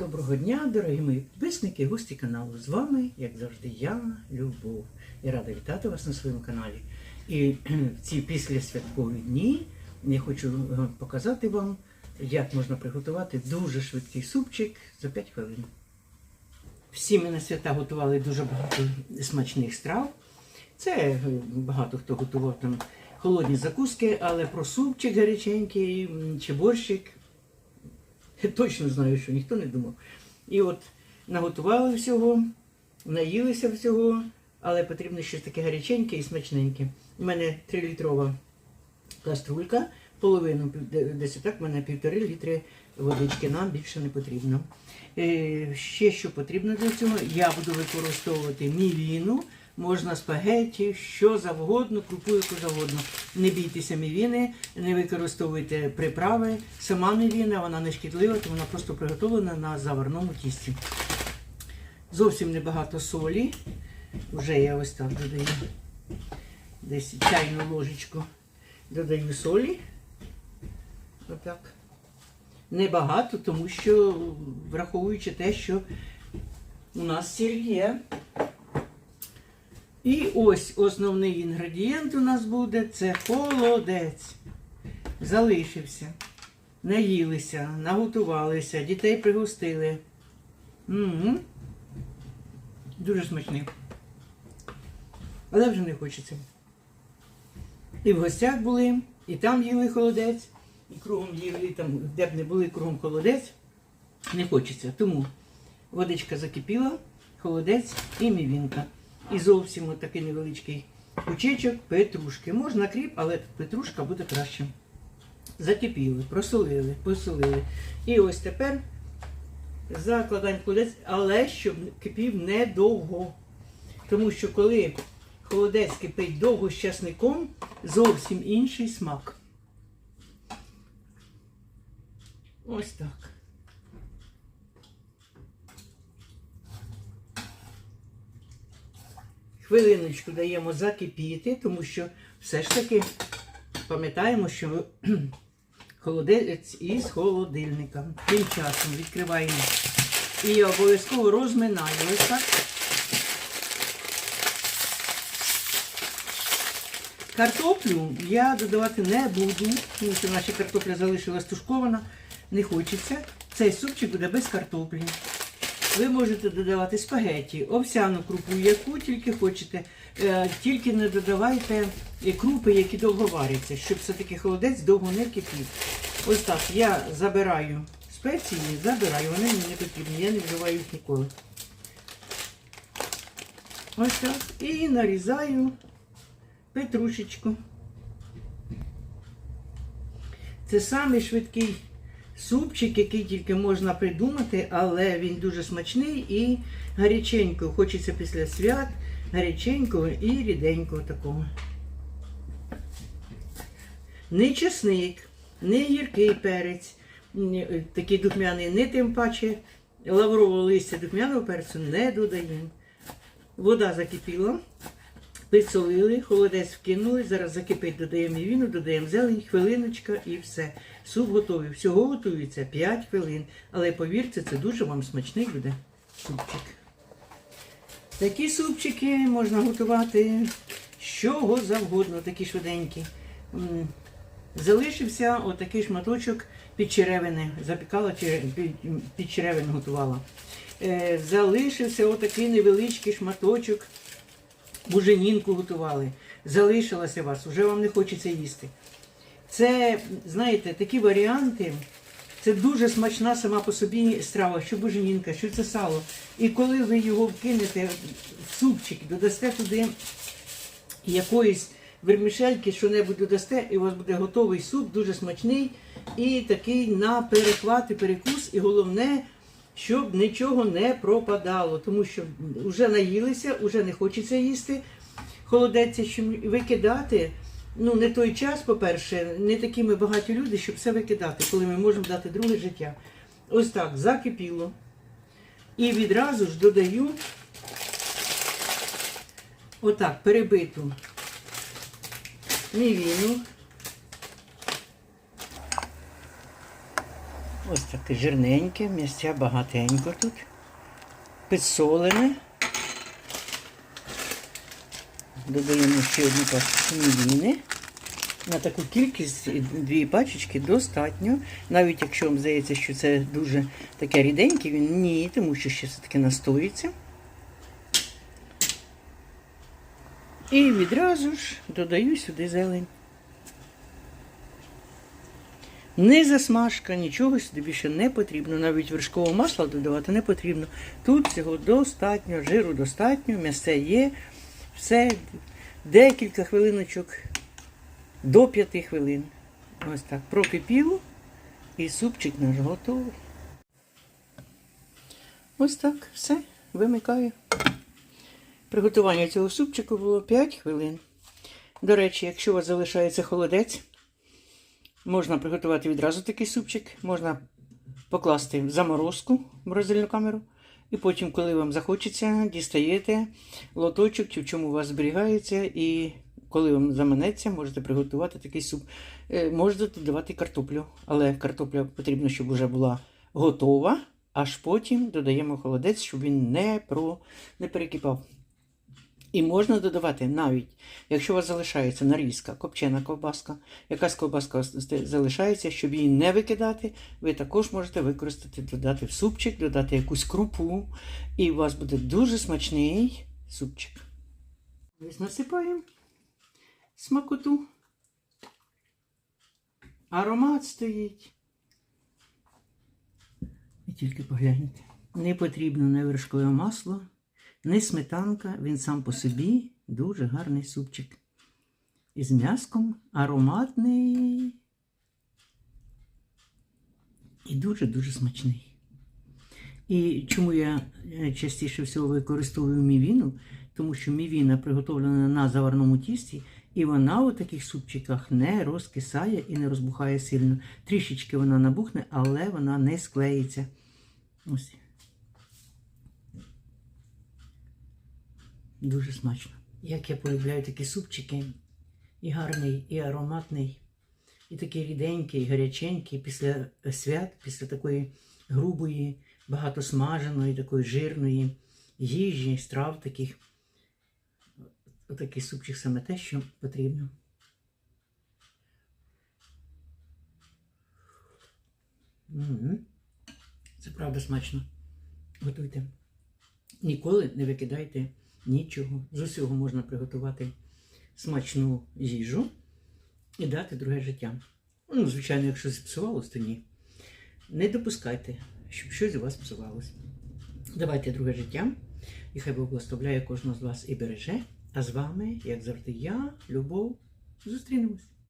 Доброго дня, дорогі мої підписники, гості каналу. З вами, як завжди, я, Любов. І рада вітати вас на своєму каналі. І в ці післясвяткові дні я хочу е, показати вам, як можна приготувати дуже швидкий супчик за 5 хвилин. Всі ми на свята готували дуже багато смачних страв. Це е, багато хто готував там холодні закуски, але про супчик гаряченький чи борщик я точно знаю, що ніхто не думав. І от наготували всього, наїлися всього, але потрібно щось таке гаряченьке і смачненьке. У мене 3-літрова каструлька, половину десь так, в мене півтори літри водички, нам більше не потрібно. Е, ще що потрібно для цього, я буду використовувати мівіну, можна спагетті, що завгодно, крупу яку завгодно. Не бійтеся мівіни, не використовуйте приправи. Сама мівіна, вона не шкідлива, тому вона просто приготовлена на заварному тісті. Зовсім небагато солі. Вже я ось так додаю десь чайну ложечку. Додаю солі. Отак. Небагато, тому що враховуючи те, що у нас сіль є. І ось основний інгредієнт у нас буде це холодець. Залишився. Наїлися, наготувалися, дітей пригостили. м Дуже смачний. Але вже не хочеться. І в гостях були, і там їли холодець, і кругом їли, і там, де б не були кругом холодець. Не хочеться. Тому водичка закипіла, холодець і мівінка. І зовсім от такий невеличкий кучечок петрушки. Можна кріп, але петрушка буде краще. Закипіли, просолили, посолили. І ось тепер закладаємо холодець, але щоб кипів недовго. Тому що коли холодець кипить довго з часником, зовсім інший смак. Ось так. Хвилиночку даємо закипіти, тому що все ж таки пам'ятаємо, що холодець із холодильника. Тим часом відкриваємо і обов'язково так. Картоплю я додавати не буду, тому що наша картопля залишилась тушкована, не хочеться. Цей супчик буде без картоплі. Ви можете додавати спагетті, овсяну крупу, яку тільки хочете. Е, Тільки не додавайте е, крупи, які довго варяться, щоб все-таки холодець довго не кипів. Ось так я забираю спеції, забираю, вони мені не потрібні, я не вживаю їх ніколи. Ось так. І нарізаю петрушечку. Це самий швидкий супчик, який тільки можна придумати, але він дуже смачний і гаряченького. Хочеться після свят гаряченького і ріденького такого. Не чесник, не гіркий перець, е, такий духмяний, не тим паче лаврового листя духмяного перцю не додаємо. Вода закипіла. Підсолили, холодець вкинули, зараз закипить, додаємо віну, додаємо зелень, хвилиночка і все. Суп готовий. Всього готується 5 хвилин. Але повірте, це дуже вам смачний буде супчик. Такі супчики можна готувати чого завгодно, такі швиденькі. Залишився отакий шматочок під черевини. Запікала під, під готувала. Е, залишився отакий невеличкий шматочок буженінку готували, залишилося вас, вже вам не хочеться їсти. Це, знаєте, такі варіанти, це дуже смачна сама по собі страва, що буженінка, що це сало. І коли ви його вкинете в супчик, додасте туди якоїсь вермішельки, що-небудь додасте, і у вас буде готовий суп, дуже смачний і такий на перехват і перекус. І головне, щоб нічого не пропадало, тому що вже наїлися, вже не хочеться їсти. Холодеться, що викидати. Ну, не той час, по-перше, не такі ми багаті люди, щоб все викидати, коли ми можемо дати друге життя. Ось так, закипіло. І відразу ж додаю отак, перебиту мівіну. Ось таке жирненьке, місця багатенько тут. Підсолене. Додаємо ще одну пачку мівіни. На таку кількість дві пачечки достатньо. Навіть якщо вам здається, що це дуже таке ріденьке, він ні, тому що ще все-таки настоїться. І відразу ж додаю сюди зелень. Не засмажка, нічого сюди більше не потрібно. Навіть вершкового масла додавати не потрібно. Тут цього достатньо, жиру достатньо, м'ясе є. Все, декілька хвилиночок до 5 хвилин. Ось так. Прокипіло і супчик наш готовий. Ось так, все, вимикаю. Приготування цього супчику було 5 хвилин. До речі, якщо у вас залишається холодець, можна приготувати відразу такий супчик, можна покласти в заморозку в морозильну камеру. І потім, коли вам захочеться, дістаєте лоточок, чи в чому у вас зберігається, і коли вам заманеться, можете приготувати такий суп. Е, Можете додавати картоплю, але картопля потрібно, щоб вже була готова, аж потім додаємо холодець, щоб він не, про... не перекипав. І можна додавати навіть, якщо у вас залишається нарізка, копчена ковбаска, якась ковбаска залишається, щоб її не викидати, ви також можете використати, додати в супчик, додати якусь крупу, і у вас буде дуже смачний супчик. Ось насипаємо смакоту. Аромат стоїть. І тільки погляньте. Не потрібно не вершкове масло, не сметанка, він сам по собі дуже гарний супчик. Із м'яском ароматний і дуже-дуже смачний. І чому я е, частіше всього використовую мівіну? Тому що мівіна приготовлена на заварному тісті, і вона у таких супчиках не розкисає і не розбухає сильно. Трішечки вона набухне, але вона не склеїться. Ось. Дуже смачно. Як я полюбляю такі супчики, і гарний, і ароматний, і такий ріденький, і гаряченький після свят, після такої грубої, багато смаженої, такої жирної їжі, страв таких. Отакий супчик саме те, що потрібно. Це правда смачно. Готуйте. Ніколи не викидайте нічого. З усього можна приготувати смачну їжу і дати друге життя. Ну, звичайно, якщо зіпсувалось, то ні. Не допускайте, щоб щось у вас псувалось. Давайте друге життя, і хай Бог благословляє кожного з вас і береже. А з вами, як завжди, я, Любов, зустрінемось.